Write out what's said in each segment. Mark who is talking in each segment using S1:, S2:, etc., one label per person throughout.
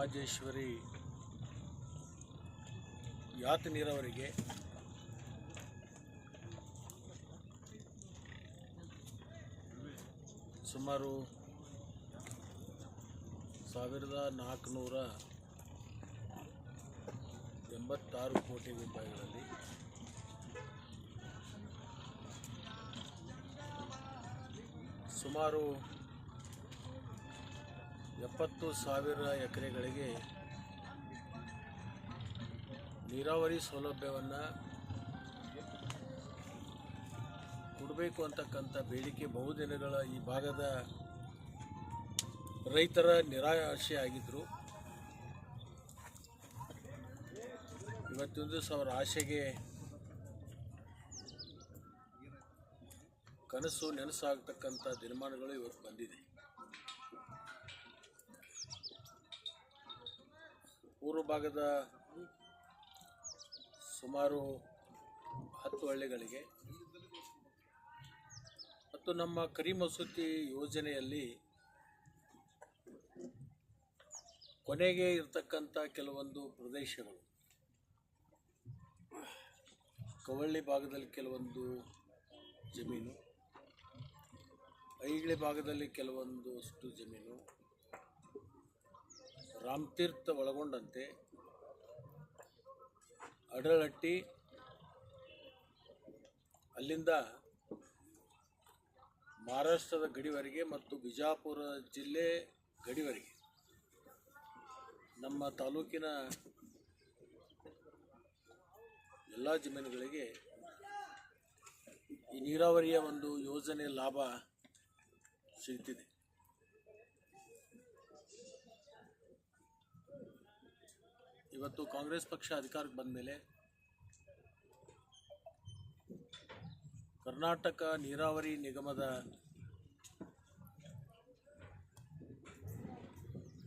S1: ರಾಜೇಶ್ವರಿ ಯಾತ ನೀರಾವರಿಗೆ ಸುಮಾರು ಸಾವಿರದ ನಾಲ್ಕುನೂರ ಎಂಬತ್ತಾರು ಕೋಟಿ ರೂಪಾಯಿಗಳಲ್ಲಿ ಸುಮಾರು ಎಪ್ಪತ್ತು ಸಾವಿರ ಎಕರೆಗಳಿಗೆ ನೀರಾವರಿ ಸೌಲಭ್ಯವನ್ನು ಕೊಡಬೇಕು ಅಂತಕ್ಕಂಥ ಬೇಡಿಕೆ ಬಹುದಿನಗಳ ಈ ಭಾಗದ ರೈತರ ನಿರಾಶೆ ಆಗಿದ್ದರು ಇವತ್ತೊಂದು ಸಾವಿರ ಆಶೆಗೆ ಕನಸು ನೆನಸಾಗ್ತಕ್ಕಂಥ ದಿನಮಾನಗಳು ಇವತ್ತು ಬಂದಿದೆ. ಪೂರ್ವ ಭಾಗದ ಸುಮಾರು ಹತ್ತು ಹಳ್ಳಿಗಳಿಗೆ ಮತ್ತು ನಮ್ಮ ಕರಿಮಸೂತಿ ಯೋಜನೆಯಲ್ಲಿ ಕೊನೆಗೆ ಇರತಕ್ಕಂಥ ಕೆಲವೊಂದು ಪ್ರದೇಶಗಳು. ಕವಳ್ಳಿ ಭಾಗದಲ್ಲಿ ಕೆಲವೊಂದು ಜಮೀನು, ಐಗಳಿ ಭಾಗದಲ್ಲಿ ಕೆಲವೊಂದಷ್ಟು ಜಮೀನು ರಾಮತೀರ್ಥ ಒಳಗೊಂಡಂತೆ ಅಡಳಹಟ್ಟಿ ಅಲ್ಲಿಂದ ಮಹಾರಾಷ್ಟ್ರದ ಗಡಿವರೆಗೆ ಮತ್ತು ಬಿಜಾಪುರ ಜಿಲ್ಲೆ ಗಡಿವರೆಗೆ. ನಮ್ಮ ತಾಲೂಕಿನ ಎಲ್ಲ ಜಮೀನುಗಳಿಗೆ ಈ ನೀರಾವರಿಯ ಒಂದು ಯೋಜನೆ ಲಾಭ ಸಿಗ್ತಿದೆ. ಇವತ್ತು ಕಾಂಗ್ರೆಸ್ ಪಕ್ಷ ಅಧಿಕಾರಕ್ಕೆ ಬಂದ ಮೇಲೆ ಕರ್ನಾಟಕ ನೀರಾವರಿ ನಿಗಮದ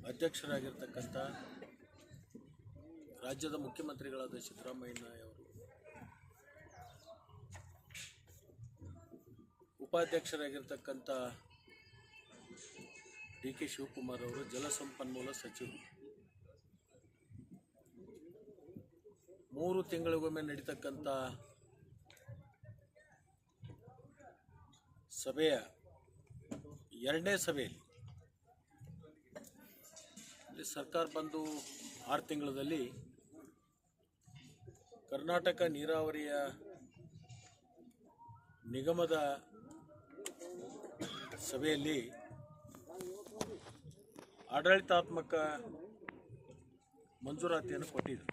S1: ಅಧ್ಯಕ್ಷರಾಗಿರ್ತಕ್ಕಂಥ ರಾಜ್ಯದ ಮುಖ್ಯಮಂತ್ರಿಗಳಾದ ಸಿದ್ದರಾಮಯ್ಯ ಅವರು, ಉಪಾಧ್ಯಕ್ಷರಾಗಿರ್ತಕ್ಕಂಥ ಡಿ ಕೆ ಶಿವಕುಮಾರ್ ಅವರು ಜಲಸಂಪನ್ಮೂಲ ಸಚಿವರು ಮೂರು ತಿಂಗಳಿಗೊಮ್ಮೆ ನಡೀತಕ್ಕಂಥ ಸಭೆಯ ಎರಡನೇ ಸಭೆಯಲ್ಲಿ, ಇಲ್ಲಿ ಸರ್ಕಾರ ಬಂದು ಆರು ತಿಂಗಳಲ್ಲಿ ಕರ್ನಾಟಕ ನೀರಾವರಿಯ ನಿಗಮದ ಸಭೆಯಲ್ಲಿ ಆಡಳಿತಾತ್ಮಕ ಮಂಜೂರಾತಿಯನ್ನು ಕೊಟ್ಟಿದೆ.